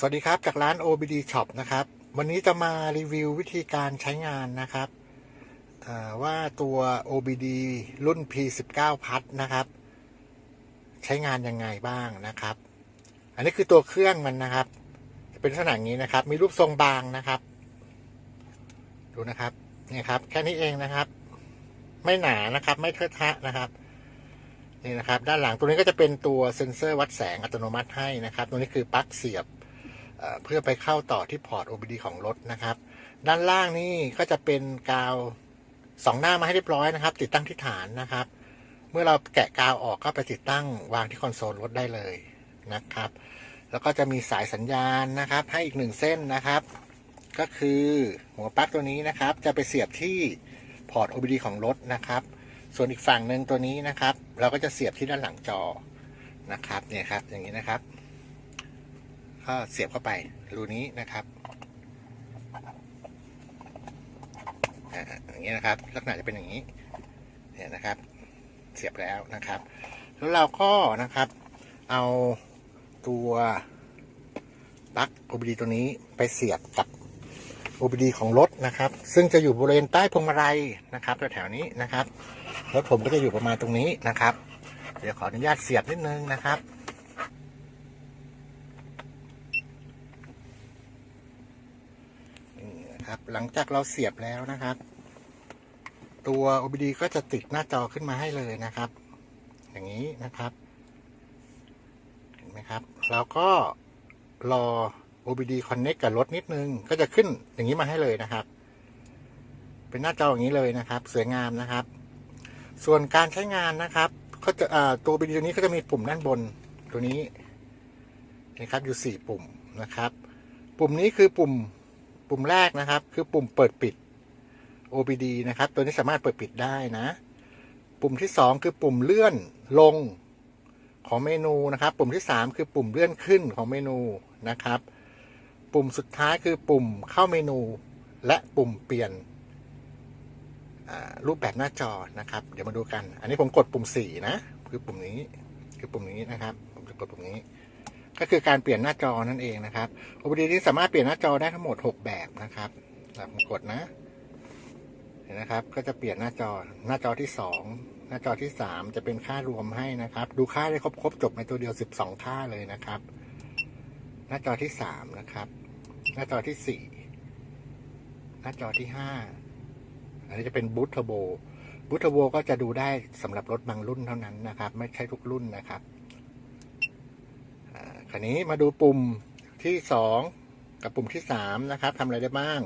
สวัสดีครับ จากร้าน OBD Shop นะครับ วันนี้จะมารีวิววิธีการใช้งานนะครับว่าตัว OBD รุ่น P19 พัดนะครับ ใช้งานยังไงบ้างนะครับ อันนี้คือตัวเครื่องมันนะครับ เป็นลักษณะอย่างนี้นะครับ มีรูปทรงบางนะครับ ดูนะครับนี่ครับ แค่นี้เองนะครับ ไม่หนานะครับ ไม่เทอะทะนะครับนี่นะครับ ด้านหลังตัวนี้ก็จะเป็นตัวเซ็นเซอร์วัดแสงอัตโนมัติให้นะครับ ตัวนี้คือปลั๊กเสียบ เพื่อไปเข้าต่อที่พอร์ต OBD ของรถนะครับ ด้านล่างนี่ก็จะเป็นกาวสองหน้ามาให้เรียบร้อยนะครับ ติดตั้งที่ฐานนะครับ เมื่อเราแกะกาวออกก็ไปติดตั้งวางที่คอนโซลรถได้เลยนะครับ แล้วก็จะมีสายสัญญาณนะครับ ให้อีกหนึ่งเส้นนะครับ ก็คือหัวปลั๊กตัวนี้นะครับ จะไปเสียบที่พอร์ต OBD ของรถนะครับ ส่วนอีกฝั่งหนึ่งตัวนี้นะครับ เราก็จะเสียบที่ด้านหลังจอนะครับเนี่ยครับอย่างนี้นะครับ ก็เสียบเข้าไปรูนี้นะครับอ่าอย่างนี้นะครับ ลักษณะจะเป็นอย่างนี้เนี่ยนะครับ เสียบแล้วนะครับ แล้วเราก็นะครับ เอาตัวปลั๊ก OBD ตัวนี้ไปเสียบกับ OBD ของรถนะครับ ซึ่งจะอยู่บริเวณใต้พวงมาลัยนะครับแถวๆนี้นะครับรถผมก็จะอยู่ประมาณตรงนี้นะครับ เดี๋ยวขออนุญาตเสียบนิดนึงนะครับ นะครับ หลังจากเราเสียบแล้วนะครับ ตัว OBD ก็จะติดหน้าจอขึ้นมาให้เลยนะครับ อย่างนี้นะครับ เห็นไหมครับเราก็รอ OBD connect กับรถนิดนึง ก็จะขึ้นอย่างนี้มาให้เลยนะครับ เป็นหน้าจออย่างนี้เลยนะครับ สวยงามนะครับ ส่วนการใช้งานนะครับก็จะตัว OBD ตัวนี้ก็จะมีปุ่มด้านบนตัวนี้นะครับอยู่สี่ปุ่มนะครับ ปุ่มนี้คือปุ่ม ปุ่มแรกนะครับ คือปุ่มเปิดปิด OBD นะครับ ตัวนี้สามารถเปิดปิดได้นะ ปุ่มที่สองคือปุ่มเลื่อนลงของเมนูนะครับ ปุ่มที่สามคือปุ่มเลื่อนขึ้นของเมนูนะครับ ปุ่มสุดท้ายคือปุ่มเข้าเมนู และปุ่มเปลี่ยนรูปแบบหน้าจอนะครับ เดี๋ยวมาดูกัน อันนี้ผมกดปุ่มสี่นะ คือปุ่มนี้ คือปุ่มนี้นะครับ ผมจะกดปุ่มนี้ ก็คือการเปลี่ยนหน้าจอนั่นเองนะครับ OBD นี้สามารถเปลี่ยนหน้าจอได้ทั้งหมด 6 แบบนะครับผมกดนะ เห็นนะครับ ก็จะเปลี่ยนหน้าจอ หน้าจอที่ 2 หน้าจอที่ 3 จะเป็นค่ารวมให้นะครับ ดูค่าได้ครบครบจบในตัวเดียว 12 ค่าเลยนะครับ หน้าจอที่ 3 นะครับ หน้าจอที่ 4 หน้าจอที่ 5 อันนี้จะเป็นบูทเทอร์โบบูทเทอร์โบก็จะดูได้สำหรับรถบางรุ่นเท่านั้นนะครับ ไม่ใช่ทุกรุ่นนะครับ คราวนี้มาดูปุ่มที่สองกับปุ่มที่สามนะครับทำอะไรได้บ้าง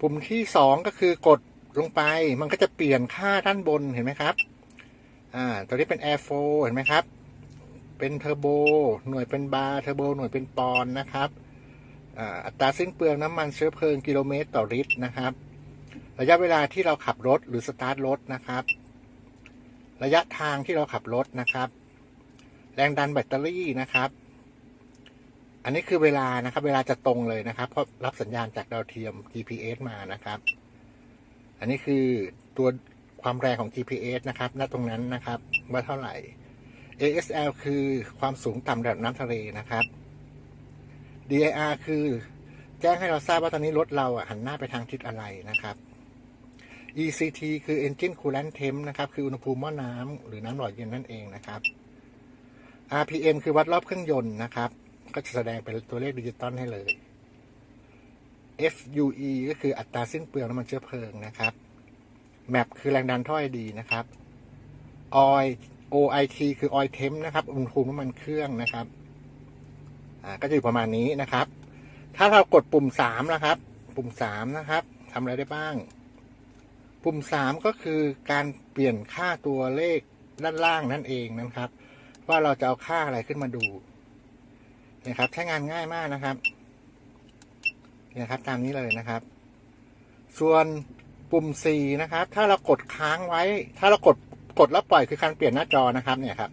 ปุ่มที่สองก็คือกดลงไปมันก็จะเปลี่ยนค่าด้านบนเห็นไหมครับอ่าตัวนี้เป็น Air 4เห็นไหมครับ เป็นเทอร์โบหน่วยเป็นบาร์เทอร์โบหน่วยเป็นปอนนะครับอ่าอัตราสิ้นเปลืองน้ำมันเชื้อเพลิงกิโลเมตรต่อลิตรนะครับ ระยะเวลาที่เราขับรถหรือสตาร์ทรถนะครับ ระยะทางที่เราขับรถนะครับ แรงดันแบตเตอรี่นะครับ อันนี้คือเวลานะครับ เวลาจะตรงเลยนะครับ เพราะรับสัญญาณจากดาวเทียม GPS มานะครับ อันนี้คือตัวความแรงของ GPS นะครับ ณ ตรงนั้นนะครับ ว่าเท่าไหร่ ASL คือความสูงต่ำระดับน้ำทะเลนะครับ DIR คือแจ้งให้เราทราบว่าตอนนี้รถเราหันหน้าไปทางทิศอะไรนะครับ ECT คือ Engine Coolant Temp นะครับ คืออุณหภูมิหม้อน้ำหรือน้ำหล่อเย็นนั่นเองนะครับ RPM คือวัดรอบเครื่องยนต์นะครับ ก็จะแสดงเป็นตัวเลขดิจิตอลให้เลย FUE ก็คืออัตราสิ้นเปลืองน้ำมันเชื้อเพลิงนะครับ MAP คือแรงดันท่อไอดีนะครับ OIL OIT คือ Oil Temp นะครับ อุณหภูมิน้ำมันเครื่องนะครับ อ่า ก็จะอยู่ประมาณนี้นะครับ ถ้าเรากดปุ่มสามนะครับ ปุ่มสามนะครับทำอะไรได้บ้าง ปุ่มสามก็คือการเปลี่ยนค่าตัวเลขด้านล่างนั่นเองนะครับ ว่าเราจะเอาค่าอะไรขึ้นมาดู นะครับใช้งานง่ายมากนะครับเนี่ยครับตามนี้เลยนะครับ ส่วนปุ่ม C นะครับ ถ้าเรากดค้างไว้ ถ้าเรากดกดแล้วปล่อยคือการเปลี่ยนหน้าจอนะครับ เนี่ยครับ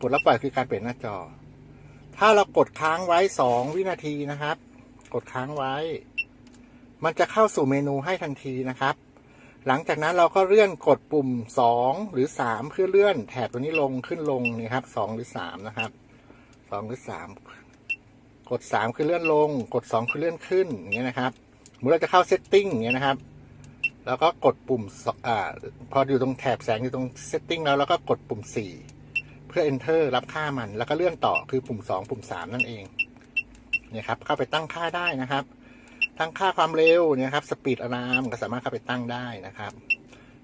กดแล้วปล่อยคือการเปลี่ยนหน้าจอ ถ้าเรากดค้างไว้สองวินาทีนะครับ กดค้างไว้ มันจะเข้าสู่เมนูให้ทันทีนะครับ หลังจากนั้นเราก็เลื่อนกดปุ่มสองหรือสามเพื่อเลื่อนแถบตัวนี้ลงขึ้นลงนี่ครับสองหรือสามนะครับ สองหรือสามกดสามคือเลื่อนลง กดสองคือเลื่อนขึ้นอย่างเงี้ยนะครับเมื่อเราจะเข้าเซตติ้งอย่างเงี้ยนะครับ แล้วก็กดปุ่มอ่าพออยู่ตรงแถบแสงอยู่ตรงเซตติ้งแล้วแล้วก็กดปุ่มสี่เพื่อ enter รับค่ามัน แล้วก็เลื่อนต่อคือปุ่มสองปุ่มสามนั่นเองเนี่ยครับเข้าไปตั้งค่าได้นะครับ ตั้งค่าความเร็วเนี่ยครับสปีดอะลามก็สามารถเข้าไปตั้งได้นะครับ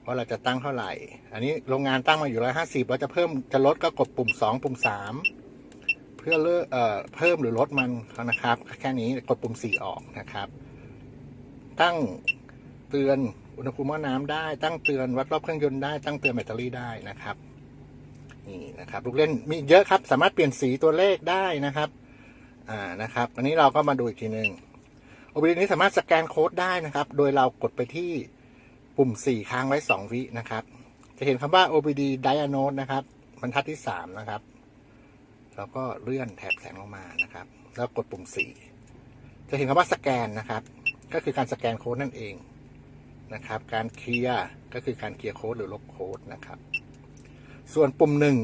ว่าเราจะตั้งเท่าไหร่ อันนี้โรงงานตั้งมาอยู่ร้อยห้าสิบเราจะเพิ่มจะลดก็กดปุ่มสองปุ่มสาม พื่อเลือกเอ่อเพิ่มหรือลดมันนะครับ แค่นี้กดปุ่มสีออกนะครับ ตั้งเตือนอุณหภูมิหม้อน้ำได้ ตั้งเตือนวัดรอบเครื่องยนต์ได้ ตั้งเตือนแบตเตอรี่ได้นะครับนี่นะครับลูกเล่นมีเยอะครับ สามารถเปลี่ยนสีตัวเลขได้นะครับ อ่านะครับ อันนี้เราก็มาดูอีกทีหนึ่ง OBD นี้สามารถสแกนโค้ดได้นะครับ โดยเรากดไปที่ปุ่ม 4 ค้างไว้ 2 วินะครับ จะเห็นคำว่า OBD Diagnose นะครับบรรทัดที่ 3 นะครับ แล้วก็เลื่อนแถบแสงลงมานะครับ แล้วกดปุ่ม 4 จะเห็นคำว่าสแกนนะครับ ก็คือการสแกนโค้ดนั่นเองนะครับ การเคลียร์ก็คือการเคลียร์โค้ดหรือลบโค้ดนะครับ ส่วนปุ่มหนึ่ง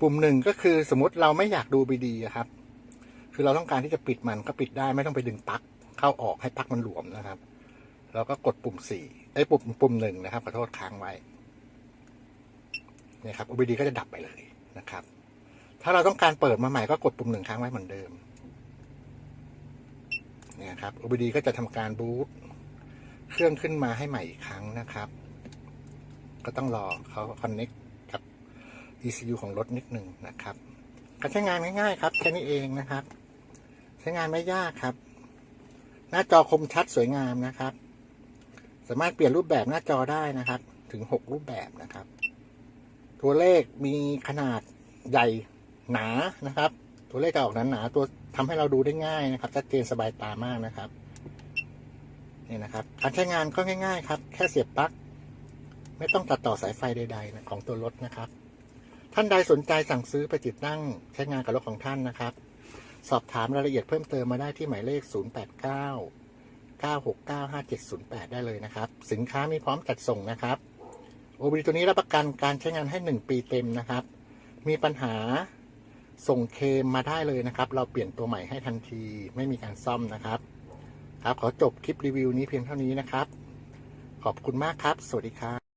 ปุ่มหนึ่งก็คือสมมติเราไม่อยากดู OBD อะครับ คือเราต้องการที่จะปิดมันก็ปิดได้ไม่ต้องไปดึงปลั๊กเข้าออกให้ปลั๊กมันหลวมนะครับเราก็กดปุ่มสี่ไอ้ปุ่มปุ่มหนึ่งนะครับขอโทษค้างไว้นี่ครับ OBD ก็จะดับไปเลยนะครับ ถ้าเราต้องการเปิดมาใหม่ก็กดปุ่มหนึ่งครั้งไว้เหมือนเดิม เนี่ยครับ OBD ก็จะทำการบูตเครื่องขึ้นมาให้ใหม่อีกครั้งนะครับ ก็ต้องรอเขาคอนเน็กกับ ECU ของรถนิดหนึ่งนะครับการใช้งานง่ายๆครับแค่นี้เองนะครับ ใช้งานไม่ยากครับ หน้าจอคมชัดสวยงามนะครับ สามารถเปลี่ยนรูปแบบหน้าจอได้นะครับ ถึงหกรูปแบบนะครับ ตัวเลขมีขนาดใหญ่ หนานะครับ ตัวเลขจะออกหนาๆตัวทำให้เราดูได้ง่ายนะครับชัดเจนสบายตามากนะครับนี่นะครับการใช้งานก็ง่าย ๆ ครับ แค่เสียบปลั๊กไม่ต้องตัดต่อสายไฟใดๆนะของตัวรถนะครับ ท่านใดสนใจสั่งซื้อไปติดตั้งใช้งานกับรถของท่านนะครับ สอบถามรายละเอียดเพิ่มเติมมาได้ที่หมายเลข 089 969 5708 ได้เลยนะครับ สินค้ามีพร้อมจัดส่งนะครับ โอบีตัวนี้รับประกันการใช้งานให้ 1 ปีเต็มนะครับ มีปัญหา ส่งเคมมาได้เลยนะครับ เราเปลี่ยนตัวใหม่ให้ทันที ไม่มีการซ่อมนะครับ ครับ ขอจบคลิปรีวิวนี้เพียงเท่านี้นะครับ ขอบคุณมากครับ สวัสดีครับ